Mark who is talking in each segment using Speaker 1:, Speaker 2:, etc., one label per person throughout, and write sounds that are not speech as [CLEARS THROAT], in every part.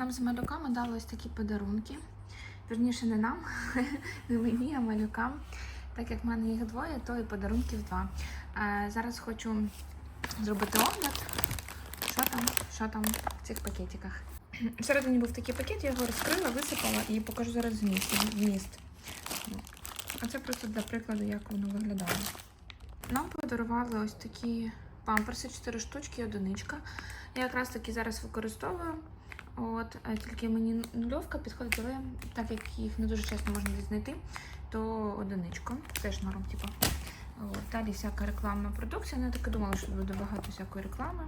Speaker 1: Нам з малюками дали ось такі подарунки. Вірніше, не нам, [LAUGHS] не мені, а малюкам. Так як в мене їх двоє, то і подарунків два. Е, зараз хочу зробити огляд. Що там, що там в цих пакетиках. [CLEARS THROAT] Всередині був такий пакет, я його розкрила, висипала і покажу зараз вміст. А це просто для прикладу, як воно виглядає. Нам подарували ось такі памперси, 4 штучки, одиничка. Я якраз таки зараз використовую. От, е, тільки мені нульовка підходить, але так як їх не дуже часто можна знайти, то одиничка. Теж норм, типу. От, далі всяка рекламна продукція. Ну, Я так і думала, що буде багато всякої реклами.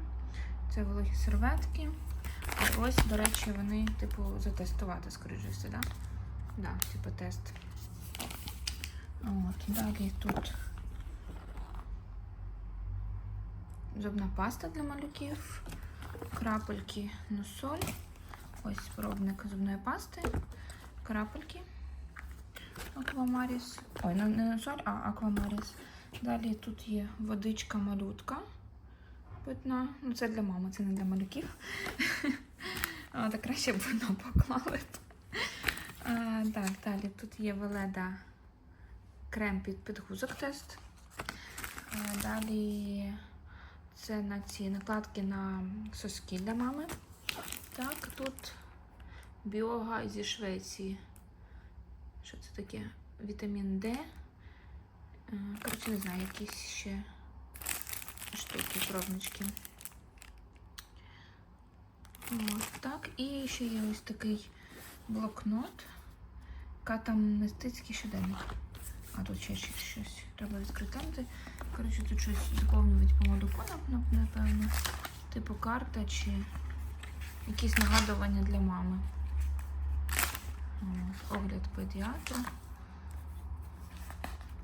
Speaker 1: Це вологі серветки. А ось, до речі, вони, типу, затестувати, скоріше все, да? Да, типу тест. От, далі тут зубна паста для малюків, крапельки носоль. Ось пробник зубної пасти, крапельки. Аквамаріс. Ой, не не носоль, а аквамаріс. Далі тут є водичка малютка. Питна. Ну, це для мами, це не для малюків. [LAUGHS] А, так краще б воно поклали. А, так, далі тут є Веледа крем під підгузок тест. А, далі це на ці накладки на соски для мами. Так, тут біога зі Швеції. Що це таке? Вітамін Д. Е, Коротше, не знаю, якісь ще штуки, пробнички. От, так, і ще є ось такий блокнот. Катамнестицький щоденник. А тут ще щось, треба відкрити. Коротше, тут щось заповнюють по нап- напевно. Типу карта чи якісь нагадування для мами. Огляд педіатра.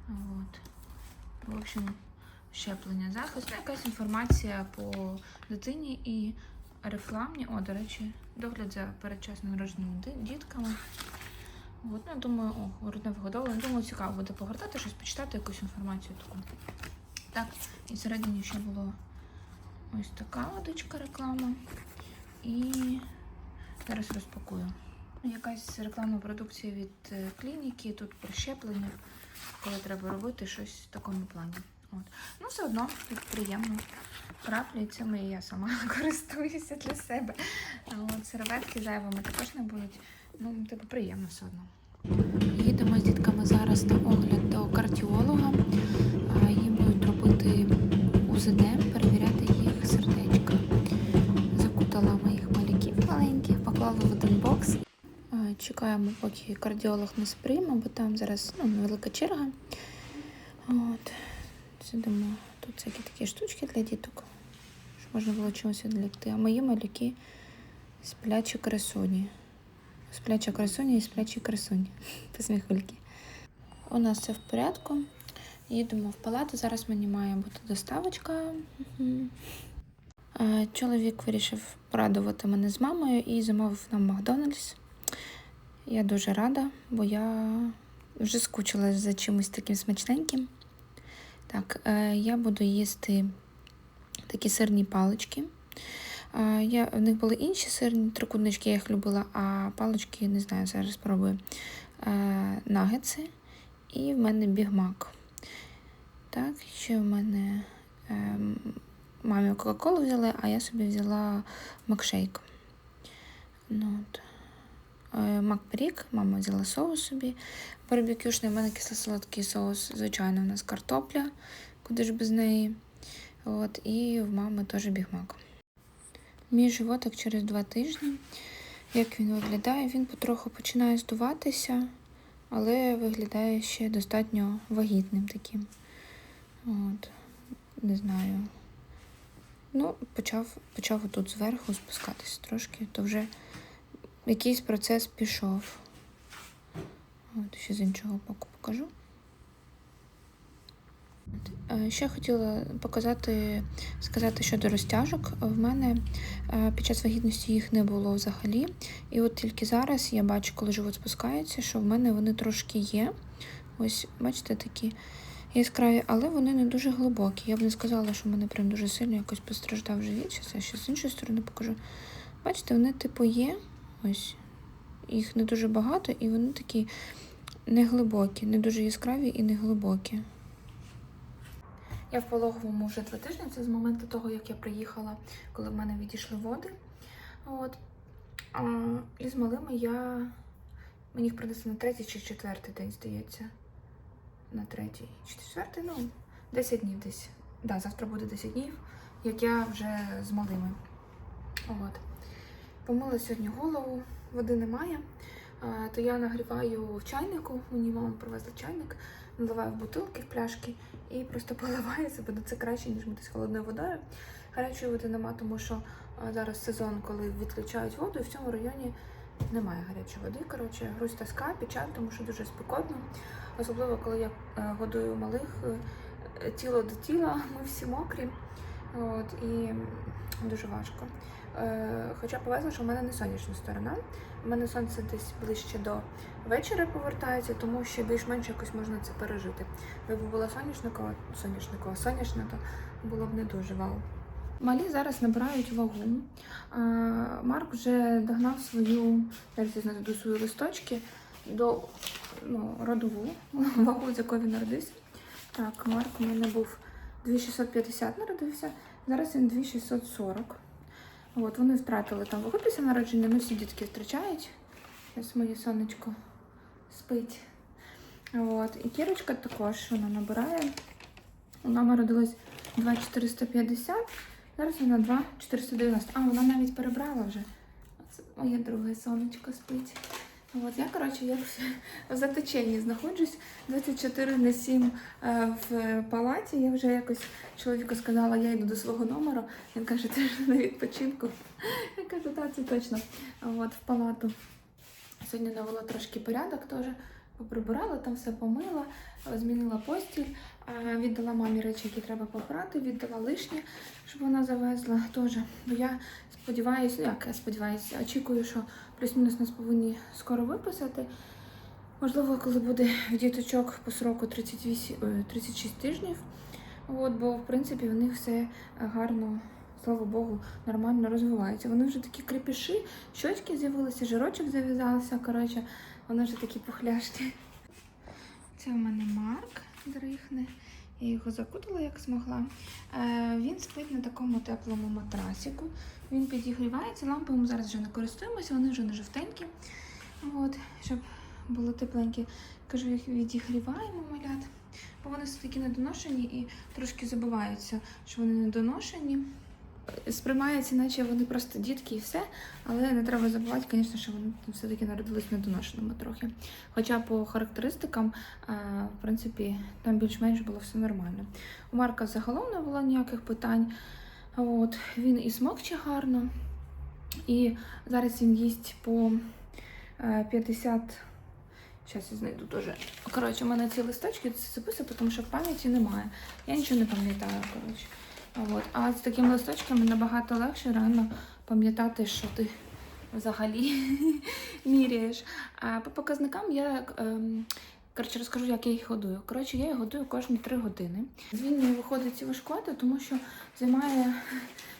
Speaker 1: От. В общем, щеплення захисту, якась інформація по дитині і рефламні. О, до речі, догляд за передчасно народженими дітками. От, ну, я думаю, о, грудне вигодовлення. Думаю, цікаво буде погортати щось, почитати якусь інформацію таку. Так, і всередині ще було ось така водичка реклама. І зараз розпакую. Якась рекламна продукція від е, клініки, тут про щеплення, коли треба робити щось в такому плані. От. Ну, все одно тут приємно. Краплі цими я сама [LAUGHS] користуюся для себе. А от серветки зайвими також не будуть. Ну, типу, приємно все одно. Їдемо з дітками зараз на огляд до кардіолога. Їм будуть робити УЗД, перевіряти Чекаємо, поки кардіолог нас прийме, бо там зараз ну, невелика черга. От. Сидимо. Тут всякі такі штучки для діток, щоб можна було чимось відлікти. А мої малюки сплячі красуні. Спляча красуня і сплячі красуні. [LAUGHS] Посміхульки. У нас все в порядку. Їдемо в палату. Зараз мені має бути доставочка. Чоловік вирішив порадувати мене з мамою і замовив нам Макдональдс. Я дуже рада, бо я вже скучила за чимось таким смачненьким. Так, е, я буду їсти такі сирні палички. Е, Я, в них були інші сирні трикутнички, я їх любила, а палички, не знаю, зараз спробую. Е, нагетси і в мене бігмак. Так, ще в мене мамі Кока-Колу взяли, а я собі взяла макшейк. Ну, от. Е, Макпрік, мама взяла соус собі. Барбекюшний, в мене кисло-солодкий соус, звичайно, у нас картопля, куди ж без неї. От, і в мами теж бігмак. Мій животик через два тижні. Як він виглядає? Він потроху починає здуватися, але виглядає ще достатньо вагітним таким. От, не знаю. Ну, почав, почав отут зверху спускатись трошки, то вже якийсь процес пішов. От, ще з іншого боку покажу. Е, Ще хотіла показати, сказати щодо розтяжок. В мене е, під час вагітності їх не було взагалі. І от тільки зараз я бачу, коли живот спускається, що в мене вони трошки є. Ось, бачите, такі яскраві, але вони не дуже глибокі. Я б не сказала, що в мене прям дуже сильно якось постраждав живіт. Зараз я ще з іншої сторони покажу. Бачите, вони типу є, Ось. Їх не дуже багато, і вони такі неглибокі, не дуже яскраві і неглибокі. Я в пологовому вже два тижні. Це з моменту того, як я приїхала, коли в мене відійшли води. От. А, і з малими я. Мені їх принесли на третій чи четвертий день, здається. На третій чи четвертий, ну, 10 днів десь. Да, завтра буде 10 днів, як я вже з малими. От. Помила сьогодні голову, води немає. То я нагріваю в чайнику, мені мама привезла чайник, наливаю в бутилки, в пляшки і просто [LAUGHS] поливаю себе. Ну, Це краще, ніж митись холодною водою. Гарячої води нема, тому що зараз сезон, коли відключають воду, і в цьому районі немає гарячої води. Коротше, грусть тоска, печаль, тому що дуже спекотно. Особливо, коли я е, годую малих е, тіло до тіла, [LAUGHS] ми всі мокрі. От, і дуже важко. Е, Хоча повезло, що в мене не сонячна сторона. У мене сонце десь ближче до вечора повертається, тому що більш-менш якось можна це пережити. Якби була соняшникова, соняшникова, соняшна, то було б не дуже вау. Малі зараз набирають вагу. Марк вже догнав свою, я знайду свої листочки до ну, родову [LAUGHS] вагу, з якої він народився. Так, Марк у мене був 2650 народився, зараз він 2640. От, вони втратили там вагу народження, ну всі дітки втрачають. Зараз моє сонечко спить. От. І Кірочка також вона набирає. Вона народилась 2450, зараз вона 2490. А, вона навіть перебрала вже. Оце моє друге сонечко спить. От я, коротше, я в, заточенні знаходжусь 24 на 7 е, в палаті. Я вже якось чоловіку сказала, я йду до свого номеру. Він каже, ти ж на відпочинку. Я кажу, так, це точно. От, в палату. Сьогодні навела трошки порядок теж. Поприбирала, там все помила, змінила постіль, а, віддала мамі речі, які треба попрати, віддала лишнє, щоб вона завезла теж. Бо я сподіваюся, ну як я сподіваюся, очікую, що плюс-мінус нас повинні скоро виписати. Можливо, коли буде в діточок по сроку 38, 36 тижнів. От, бо в принципі в них все гарно, слава Богу, нормально розвивається. Вони вже такі крепіші, щочки з'явилися, жирочок зав'язався. Коротше, вони вже такі пухляшки. Це в мене Марк дрихне. Я його закутала як змогла. Е, він спить на такому теплому матрасику. Він підігрівається. Лампами ми зараз вже не користуємося, вони вже не жовтенькі. От, щоб було тепленькі. Кажу, їх відігріваємо малят. Бо вони все таки недоношені і трошки забуваються, що вони недоношені. Сприймається, наче вони просто дітки і все, але не треба забувати, звісно, що вони все-таки народились недоношеними трохи. Хоча по характеристикам, е, в принципі, там більш-менш було все нормально. У Марка загалом не було ніяких питань. От, він і смокче гарно, і зараз він їсть по е, 50. Зараз я знайду теж. Коротше, у мене ці листочки записую, тому що пам'яті немає. Я нічого не пам'ятаю, коротше. От. А з такими листочками набагато легше реально пам'ятати, що ти взагалі [LAUGHS] міряєш. А по показникам я ем, коротше, розкажу, як я їх годую. Коротше, я їх годую кожні 3 години. З вільної виходить важкувати, тому що займає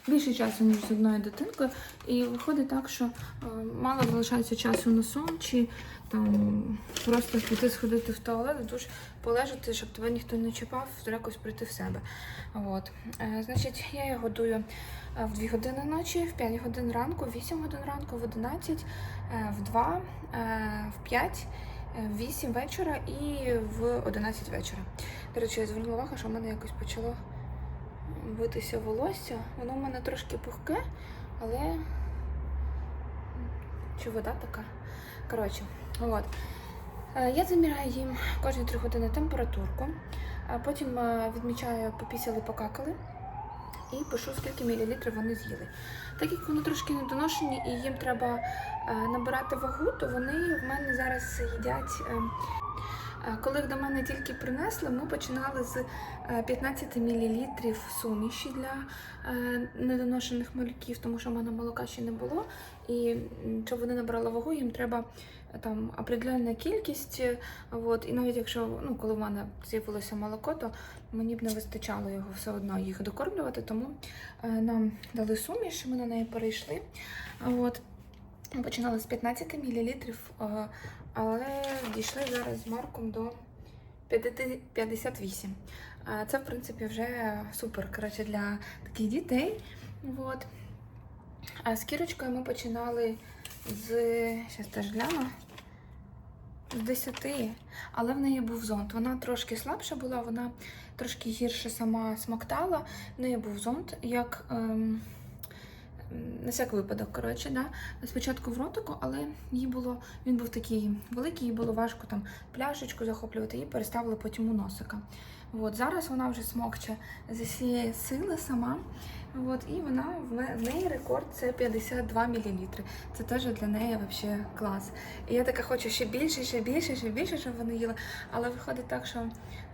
Speaker 1: більше часу, ніж з одною дитинкою. І виходить так, що е, мало залишається часу на сон, чи там просто піти сходити в туалет, душ, полежати, щоб тебе ніхто не чіпав, якось прийти в себе. От. Е, значить, я її годую е, в 2 години ночі, в 5 годин ранку, в 8 годин ранку, в 11, е, в 2, е, в 5, е, в 8 вечора і в 11 вечора. До речі, я звернула увагу, що в мене якось почало битися волосся. Воно в мене трошки пухке, але чи вода така? Коротше, от. Е, Я заміряю їм кожні 3 години температурку, а потім е, відмічаю, попісяли, покакали і пишу, скільки мілілітрів вони з'їли. Так як вони трошки недоношені і їм треба е, набирати вагу, то вони в мене зараз їдять. е, е, Коли до мене тільки принесли, ми починали з е, 15 мл суміші для недоношених малюків, тому що в мене молока ще не було. І щоб вони набрали вагу, їм треба там определенна кількість. е, От, і навіть якщо ну, коли в мене з'явилося молоко, то мені б не вистачало його все одно їх докормлювати, тому е, нам дали суміш, ми на неї перейшли. От. Починали з 15 мл, але дійшли зараз з марком до 58. А Це, в принципі, вже супер коротше, для таких дітей. От. А з кірочкою ми починали з. Зараз теж гляну. З 10, але в неї був зонт. Вона трошки слабша була, вона трошки гірше сама смоктала. В неї був зонт, як ем, на всяк випадок, коротше, да? спочатку в ротику, але їй було, він був такий великий, їй було важко там пляшечку захоплювати, її переставили потім у носика. От, зараз вона вже смокче зі всієї сили сама. От, і вона в неї рекорд це 52 мл. Це теж для неї взагалі клас. І я така хочу ще більше, ще більше, ще більше, щоб вони їли. Але виходить так, що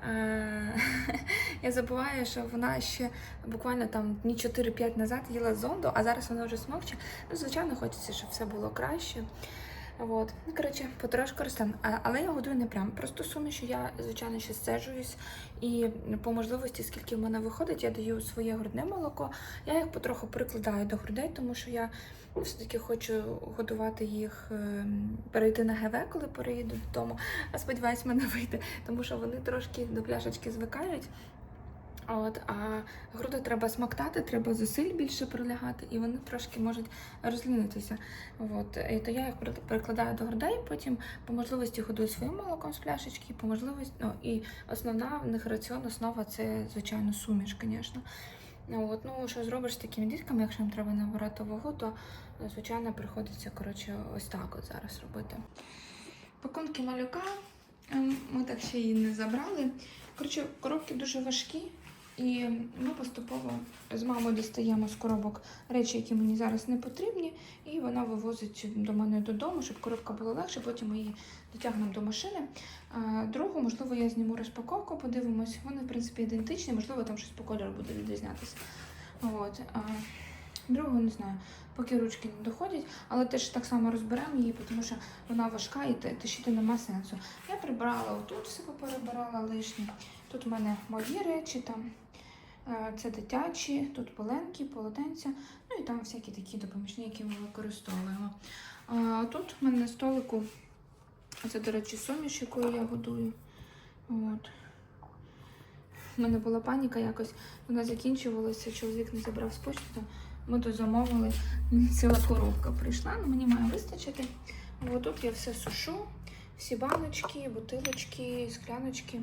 Speaker 1: е- [LAUGHS] я забуваю, що вона ще буквально там дні 4-5 назад їла зонду, а зараз вона вже смокче. Ну, звичайно, хочеться, щоб все було краще. От. Ну, коротше, потрошку ростем. Але я годую не прям. Просто суміші я, звичайно, ще стежуюсь. І по можливості, скільки в мене виходить, я даю своє грудне молоко. Я їх потроху прикладаю до грудей, тому що я все-таки хочу годувати їх, ем, перейти на ГВ, коли переїду додому. А сподіваюсь, мене вийде, тому що вони трошки до пляшечки звикають. От, а груди треба смоктати, треба зусиль більше прилягати, і вони трошки можуть розлінитися. От, і то я їх при- прикладаю до грудей, потім по можливості годую своїм молоком з пляшечки, по можливості, ну і основна в них раціон, основа це, звичайно, суміш, звісно. Ну, от, ну, що зробиш з такими дітками, якщо їм треба набирати вагу, то звичайно приходиться коротше, ось так от зараз робити. Пакунки малюка. ем, Ми так ще її не забрали. Коротше, коробки дуже важкі, і ми поступово з мамою дістаємо з коробок речі, які мені зараз не потрібні, і вона вивозить до мене додому, щоб коробка була легше. Потім ми її дотягнемо до машини. Другу, можливо, я зніму розпаковку, подивимось. Вони, в принципі, ідентичні, можливо, там щось по кольору буде відрізнятися. От. Другу не знаю, поки ручки не доходять, але теж так само розберемо її, тому що вона важка і та- тащити нема сенсу. Я прибрала отут, все перебирала лишнє. Тут в мене мої речі, там це дитячі, тут поленки, полотенця, ну і там всякі такі допоміжні, які ми використовуємо. Тут в мене на столику, це, до речі, суміш, якою я годую. От. У мене була паніка якось, вона закінчувалася, чоловік не забрав з почту. Ми тут замовили, ціла коробка прийшла, ну мені має вистачити. От я все сушу, всі баночки, бутилочки, скляночки.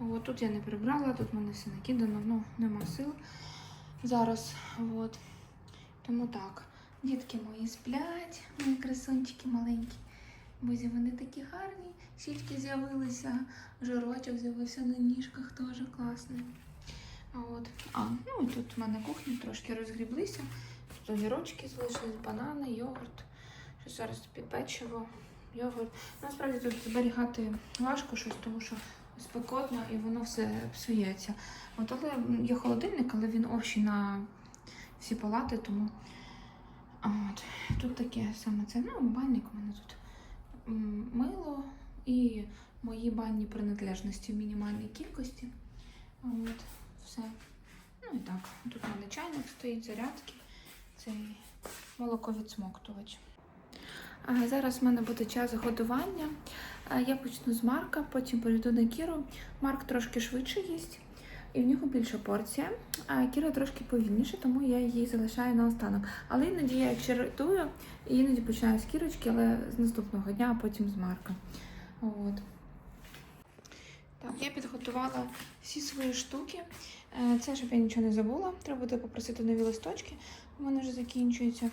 Speaker 1: От тут я не прибрала, тут в мене все накидано, ну нема сил зараз. От. Тому так. Дітки мої сплять, мої красунчики маленькі. Бузі, вони такі гарні, щічки з'явилися, жирочок з'явився на ніжках, теж класний. От. А, ну і тут в мене кухня трошки розгріблися. Тут огірочки залишились, банани, йогурт. Що зараз під печиво, йогурт. Насправді тут зберігати важко щось, тому що спекотно і воно все псується. От, але є холодильник, але він общий на всі палати, тому от. тут таке саме це. Ну, банник у мене тут мило і мої банні принадлежності в мінімальній кількості. От, все. Ну і так, тут у мене чайник стоїть, зарядки, цей молоковідсмоктувач. А зараз в мене буде час годування. Я почну з Марка, потім перейду на Кіру. Марк трошки швидше їсть, і в нього більша порція. А Кіра трошки повільніше, тому я її залишаю на останок. Але іноді я їх чередую, і іноді починаю з кірочки, але з наступного дня, а потім з Марка. От. Так, я підготувала всі свої штуки. Е, Це, щоб я нічого не забула. Треба буде попросити нові листочки, мене вже закінчуються.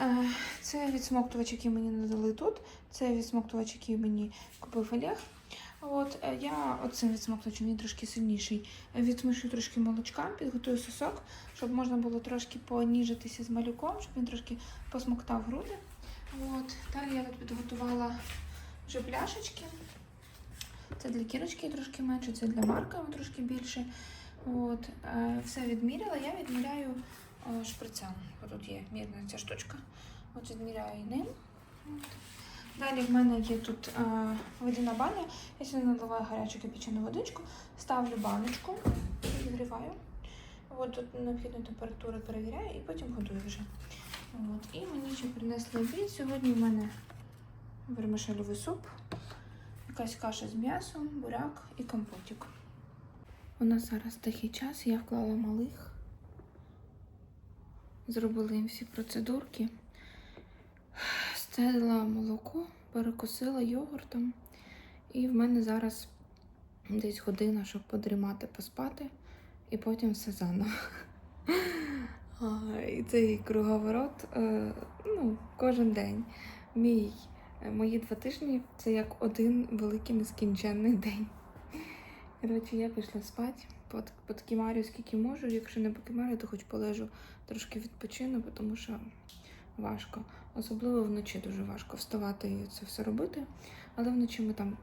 Speaker 1: Е, Це відсмоктувач, який мені надали тут. Це відсмоктувач, який мені купив Олег. От е, я оцим відсмоктувачем, він трошки сильніший. Е, трошки молочка, підготую сосок, щоб можна було трошки поніжитися з малюком, щоб він трошки посмоктав груди. От. Далі я тут підготувала вже пляшечки. Це для кірочки трошки менше, це для Марка трошки більше. От, е, все відміряла. Я відміряю шприцем. Тут є мірна ця штучка. От відміряю ним. Далі в мене є тут е, водяна баня. Я сюди наливаю гарячу кипячену водичку, ставлю баночку, підігріваю. От тут необхідну температуру перевіряю і потім годую вже. От. І мені ще принесли обід. Сьогодні в мене вермишельовий суп, якась каша з м'ясом, буряк і компотик. У нас зараз такий час, я вклала малих. Зробила їм всі процедурки. Стелила молоко, перекусила йогуртом. І в мене зараз десь година, щоб подрімати, поспати, і потім все заново. [LAUGHS] І цей круговорот е, ну, кожен день. Мій, е, мої два тижні це як один великий нескінченний [LAUGHS] день. Коротше, я пішла спати, подкімарю скільки можу. Якщо не покімарю, то хоч полежу трошки відпочину, тому що важко. Особливо вночі дуже важко вставати і це все робити. Але вночі ми там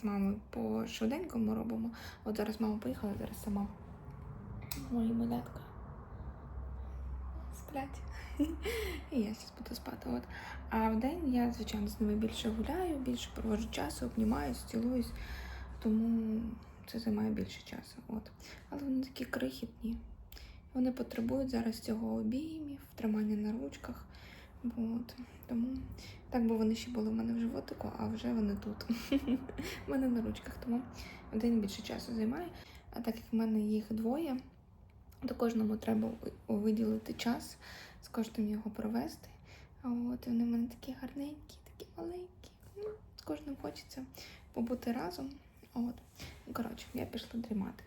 Speaker 1: з мамою по швиденькому робимо. От зараз мама поїхала, зараз сама. Мої малятка сплять. І я зараз буду спати. От. А в день я, звичайно, з ними більше гуляю, більше проводжу часу, обнімаюсь, цілуюсь, тому це займає більше часу. От. Але вони такі крихітні. Вони потребують зараз цього обіймів, тримання на ручках. От. Тому так би вони ще були в мене в животику, а вже вони тут. [LAUGHS] В мене на ручках, тому день більше часу займає. А так як в мене їх двоє, то кожному треба виділити час, з кожним його провести. От вони в мене такі гарненькі, такі маленькі. Ну, з кожним хочеться побути разом. От. Ну, коротше, я пішла дрімати.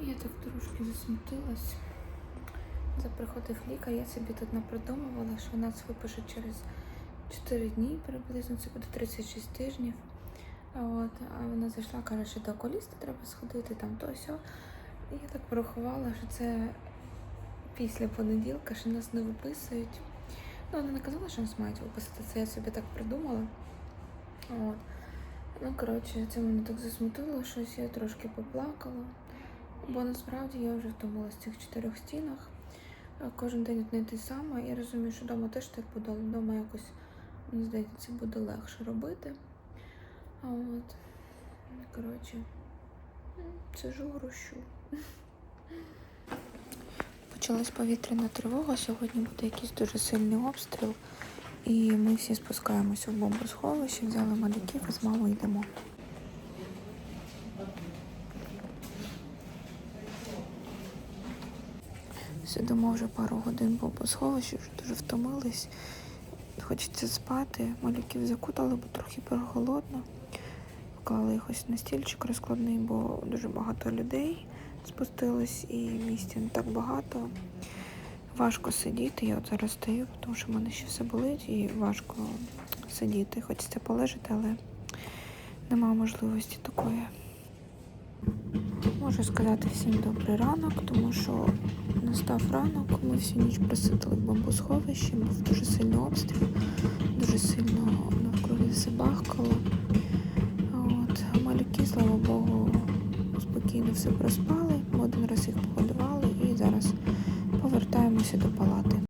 Speaker 1: Я так трошки засмутилась. Заприходив лікар, я собі тут напридумувала, що нас випише через 4 дні приблизно, це буде 36 тижнів. От, а вона зайшла, каже, що до окуліста треба сходити, там то сьо. І я так порахувала, що це після понеділка, що нас не виписують. Ну, вона не казала, що нас мають виписати, це я собі так придумала. От. Ну, коротше, це мене так засмутило, щось я трошки поплакала. Бо насправді я вже втомилася в цих чотирьох стінах. Кожен день одне те саме. Я розумію, що вдома теж так буде, але вдома якось, мені здається, це буде легше робити. От, коротше, сижу, грущу. [LAUGHS] Почалась повітряна тривога. Сьогодні буде якийсь дуже сильний обстріл. І ми всі спускаємося в бомбосховище, взяли малюків і з мамою йдемо. Сидимо вже пару годин по посховищі, вже дуже втомились. Хочеться спати. Малюків закутали, бо трохи переголодно. Поклали їх ось на стільчик розкладний, бо дуже багато людей спустилось і місця не так багато. Важко сидіти. Я от зараз стою, тому що в мене ще все болить і важко сидіти. Хочеться полежати, але немає можливості такої. Можу сказати всім добрий ранок, тому що настав ранок. Ми всю ніч просиділи в бомбосховищі, був дуже сильний обстріл, дуже сильно навкруги все бахкало. От, малюки, слава Богу, спокійно все проспали. До палат.